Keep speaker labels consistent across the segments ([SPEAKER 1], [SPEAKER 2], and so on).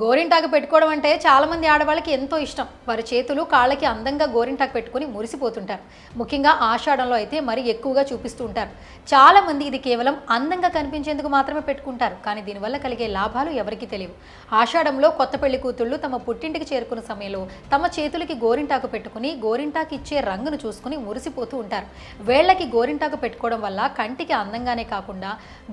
[SPEAKER 1] గోరింటాకు పెట్టుకోవడం అంటే చాలామంది ఆడవాళ్ళకి ఎంతో ఇష్టం. వారి చేతులు కాళ్ళకి అందంగా గోరింటాకు పెట్టుకుని మురిసిపోతుంటారు. ముఖ్యంగా ఆషాఢంలో అయితే మరి ఎక్కువగా చూపిస్తూ ఉంటారు. చాలామంది ఇది కేవలం అందంగా కనిపించేందుకు మాత్రమే పెట్టుకుంటారు. కానీ దీనివల్ల కలిగే లాభాలు ఎవరికీ తెలియవు. ఆషాఢంలో కొత్త పెళ్ళి కూతుళ్ళు తమ పుట్టింటికి చేరుకున్న సమయంలో తమ చేతులకి గోరింటాకు పెట్టుకుని గోరింటాకు ఇచ్చే రంగును చూసుకుని మురిసిపోతూ ఉంటారు. వేళ్ళకి గోరింటాకు పెట్టుకోవడం వల్ల కంటికి అందంగానే కాకుండా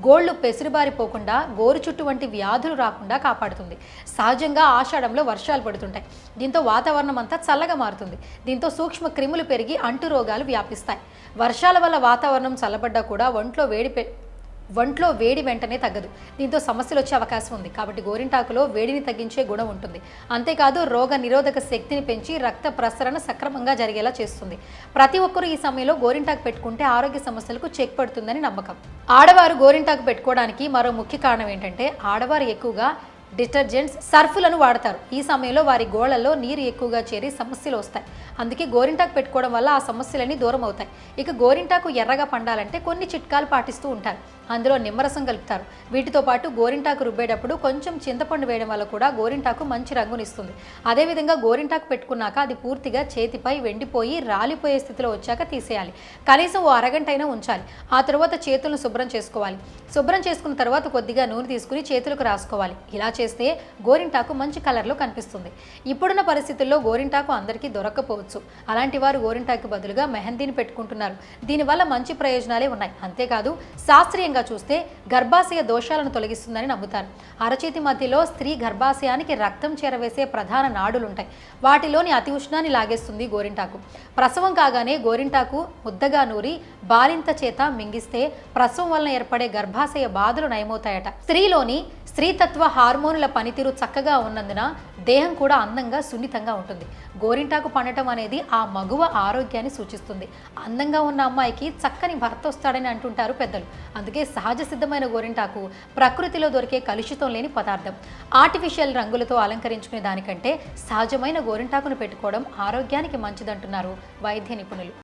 [SPEAKER 1] గోళ్ళు పెసిరిబారిపోకుండా గోరు చుట్టు వంటి వ్యాధులు రాకుండా కాపాడుతుంది. సహజంగా ఆషాఢంలో వర్షాలు పడుతుంటాయి. దీంతో వాతావరణం అంతా చల్లగా మారుతుంది. దీంతో సూక్ష్మ క్రిములు పెరిగి అంటు రోగాలు వ్యాపిస్తాయి. వర్షాల వల్ల వాతావరణం చల్లబడ్డా కూడా ఒంట్లో వేడి పె ఒంట్లో వేడి వెంటనే తగ్గదు. దీంతో సమస్యలు వచ్చే అవకాశం ఉంది. కాబట్టి గోరింటాకులో వేడిని తగ్గించే గుణం ఉంటుంది. అంతేకాదు రోగ నిరోధక శక్తిని పెంచి రక్త ప్రసరణ సక్రమంగా జరిగేలా చేస్తుంది. ప్రతి ఒక్కరూ ఈ సమయంలో గోరింటాకు పెట్టుకుంటే ఆరోగ్య సమస్యలకు చెక్ పడుతుందని నమ్మకం. ఆడవారు గోరింటాకు పెట్టుకోవడానికి మరో ముఖ్య కారణం ఏంటంటే ఆడవారు ఎక్కువగా డిటర్జెంట్స్ సర్ఫులను వాడతారు. ఈ సమయంలో వారి గోళ్ళలో నీరు ఎక్కువగా చేరి సమస్యలు వస్తాయి. అందుకే గోరింటాకు పెట్టుకోవడం వల్ల ఆ సమస్యలన్నీ దూరం అవుతాయి. ఇక గోరింటాకు ఎర్రగా పండాలంటే కొన్ని చిట్కాలు పాటిస్తూ ఉంటారు. అందులో నిమ్మరసం కలుపుతారు. వీటితో పాటు గోరింటాకు రుబ్బేటప్పుడు కొంచెం చింతపండు వేయడం వల్ల కూడా గోరింటాకు మంచి రంగునిస్తుంది. అదేవిధంగా గోరింటాకు పెట్టుకున్నాక అది పూర్తిగా చేతిపై వెండిపోయి రాలిపోయే స్థితిలో వచ్చాక తీసేయాలి. కనీసం ఓ అరగంట అయినా ఉంచాలి. ఆ తర్వాత చేతులను శుభ్రం చేసుకోవాలి. శుభ్రం చేసుకున్న తర్వాత కొద్దిగా నూనె తీసుకుని చేతులకు రాసుకోవాలి. ఇలా చేస్తే గోరింటాకు మంచి కలర్లో కనిపిస్తుంది. ఇప్పుడున్న పరిస్థితుల్లో గోరింటాకు అందరికీ దొరక్కపోవచ్చు. అలాంటి వారు గోరింటాకు బదులుగా మెహందీని పెట్టుకుంటున్నారు. దీనివల్ల మంచి ప్రయోజనాలే ఉన్నాయి. అంతేకాదు శాస్త్రీయంగా చూస్తే గర్భాశయ దోషాలను తొలగిస్తుందని నమ్ముతారు. అరచేతి మధ్యలో స్త్రీ గర్భాశయానికి రక్తం చేరవేసే ప్రధాన నాడులుంటాయి. వాటిలోని అతి ఉష్ణాన్ని లాగేస్తుంది గోరింటాకు. ప్రసవం కాగానే గోరింటాకు ముద్దగా నూరి బాలింత చేత మింగిస్తే ప్రసవం వలన ఏర్పడే గర్భాశయ బాధలు నయమవుతాయట. స్త్రీలోని స్త్రీతత్వ హార్మోనుల పనితీరు చక్కగా ఉన్నందున దేహం కూడా అందంగా సున్నితంగా ఉంటుంది. గోరింటాకు పండటం అనేది ఆ మగువ ఆరోగ్యాన్ని సూచిస్తుంది. అందంగా ఉన్న అమ్మాయికి చక్కని భర్త వస్తాడని అంటుంటారు పెద్దలు. అందుకే సహజ సిద్ధమైన గోరింటాకు ప్రకృతిలో దొరికే కలుషితం లేని పదార్థం. ఆర్టిఫిషియల్ రంగులతో అలంకరించుకునే దానికంటే సహజమైన గోరింటాకును పెట్టుకోవడం ఆరోగ్యానికి మంచిదంటున్నారు వైద్య నిపుణులు.